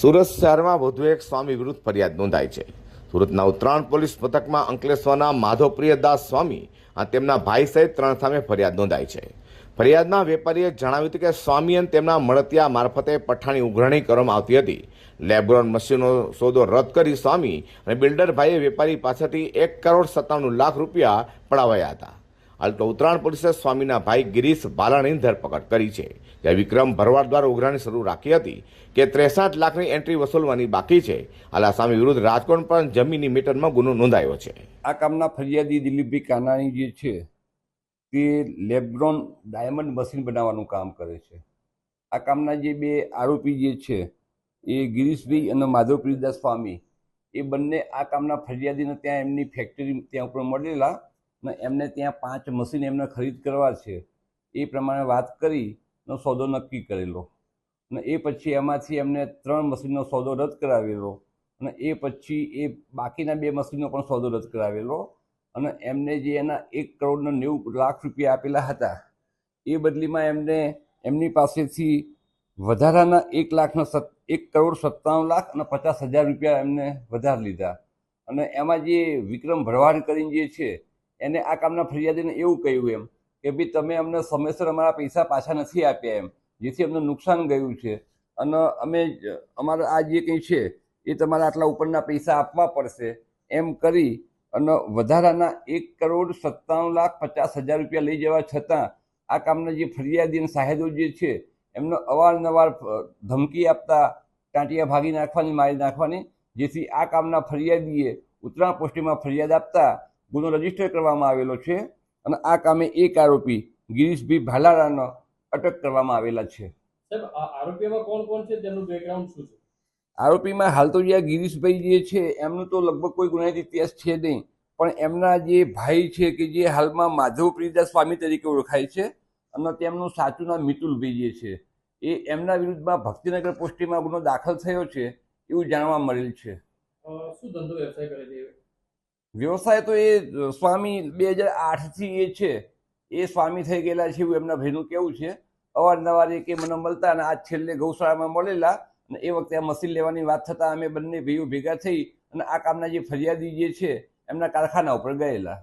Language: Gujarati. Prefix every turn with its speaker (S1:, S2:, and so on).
S1: સુરત શહેરમાં વધુ એક સ્વામી વિરુદ્ધ ફરિયાદ નોંધાઈ છે. સુરતના ઉત્તરાયણ પોલીસ મથકમાં અંકલેશ્વરના માધવપ્રિય દાસ સ્વામી અને તેમના ભાઈ સહિત ત્રણ સામે ફરિયાદ નોંધાઈ છે. ફરિયાદમાં વેપારીએ જણાવ્યું હતું કે સ્વામી અને તેમના મળતિયા મારફતે પઠાણી ઉઘરાણી કરવામાં આવતી હતી. લેબ્રોન મશીનો સોદો રદ કરી સ્વામી અને બિલ્ડર ભાઈએ વેપારી પાસેથી એક કરોડ સત્તાણું લાખ રૂપિયા પડાવ્યા હતા. હાલ તો ઉત્તરાયણ પોલીસે સ્વામીના ભાઈ ગિરીશ બાલાણીની ધરપકડ કરી છે. જ્યાં વિક્રમ ભરવાડ દ્વારા ઉઘરાણી શરૂ રાખી હતી કે ત્રેસઠ લાખની એન્ટ્રી વસૂલવાની બાકી છે, હાલ આ સ્વામી વિરુદ્ધ રાજકોટ પણ જમીનની મીટરમાં ગુનો નોંધાયો છે.
S2: આ કામના ફરિયાદી દિલીપભાઈ કાનાણી જે છે, તે લેબ્રોન ડાયમંડ મશીન બનાવવાનું કામ કરે છે. આ કામના જે બે આરોપી જે છે, એ ગિરીશભાઈ અને માધવપ્રિયદાસ સ્વામી, એ બંને આ કામના ફરિયાદીને ત્યાં એમની ફેક્ટરી ત્યાં ઉપર મળેલા એમને ત્યાં પાંચ મશીન એમને ખરીદ કરવા છે, એ પ્રમાણે વાત કરી નો સોદો નક્કી કરેલો. અને એ પછી એમાંથી એમને ત્રણ મશીનનો સોદો રદ કરાવેલો અને એ પછી એ બાકીના બે મશીનનો પણ સોદો રદ કરાવેલો અને એમને જે એના એક કરોડનો નેવું લાખ રૂપિયા આપેલા હતા, એ બદલીમાં એમને એમની પાસેથી વધારાના એક લાખના સત, એક કરોડ સત્તાણું લાખ અને પચાસ હજાર રૂપિયા એમને વધારે લીધા. અને એમાં જે વિક્રમ ભરવાડ કરીને જે છે એને આ કામના ફરિયાદીને એવું કહ્યું એમ કે ભાઈ તમે અમને સમયસર અમારા પૈસા પાછા નથી આપ્યા એમ, જેથી અમને નુકસાન ગયું છે. અને અમે અમારા આ જે કંઈ છે એ તમારે આટલા ઉપરના પૈસા આપવા પડશે એમ કરી અને વધારાના એક કરોડ સત્તાણું લાખ પચાસ હજાર રૂપિયા લઈ જવા છતાં આ કામના જે ફરિયાદી અને સાહેદો જે છે એમને અવારનવાર ધમકી આપતા, ટાંટિયા ભાગી નાખવાની, મારી નાખવાની, જેથી આ કામના ફરિયાદીએ ઉત્તરાયણ પોસ્ટીમાં ફરિયાદ આપતા ગુનો રજિસ્ટર કરવામાં આવેલો છે અને આ કામે એક આરોપી ગિરીશભાઈ ભાલારાનો અટક કરવામાં આવેલા છે.
S3: આરોપીમાં કોણ કોણ છે? તેમનું બેકગ્રાઉન્ડ શું છે?
S2: આરોપીમાં હાલ તો જે ગિરીશભાઈ જે છે એમનું તો લગભગ કોઈ ગુનાહિત ઇતિહાસ છે નહીં. પણ એમના જે ભાઈ છે કે જે હાલમાં માધવ પ્રિયદાસ સ્વામી તરીકે ઓળખાય છે અને તેમનું સાચું નામ મિતુલભાઈ જે છે એ એમના વિરુદ્ધમાં ભક્તિનગર પોસ્ટીમાં ગુનો દાખલ થયો છે એવું જાણવા મળેલ છે.
S3: શું ધંધો વ્યવસાય કરે છે
S2: વ્યવસાય તો એ સ્વામી બે હજાર આઠથી એ છે. એ સ્વામી થઈ ગયેલા છે એવું એમના ભાઈનું કેવું છે. અવારનવાર એ મને મળતા અને આજ છેલ્લે ગૌશાળામાં મળેલા અને એ વખતે આ મશીન લેવાની વાત થતાં અમે બંને ભાઈઓ ભેગા થઈ અને આ કામના જે ફરિયાદી જે છે, એમના કારખાના ઉપર ગયેલા.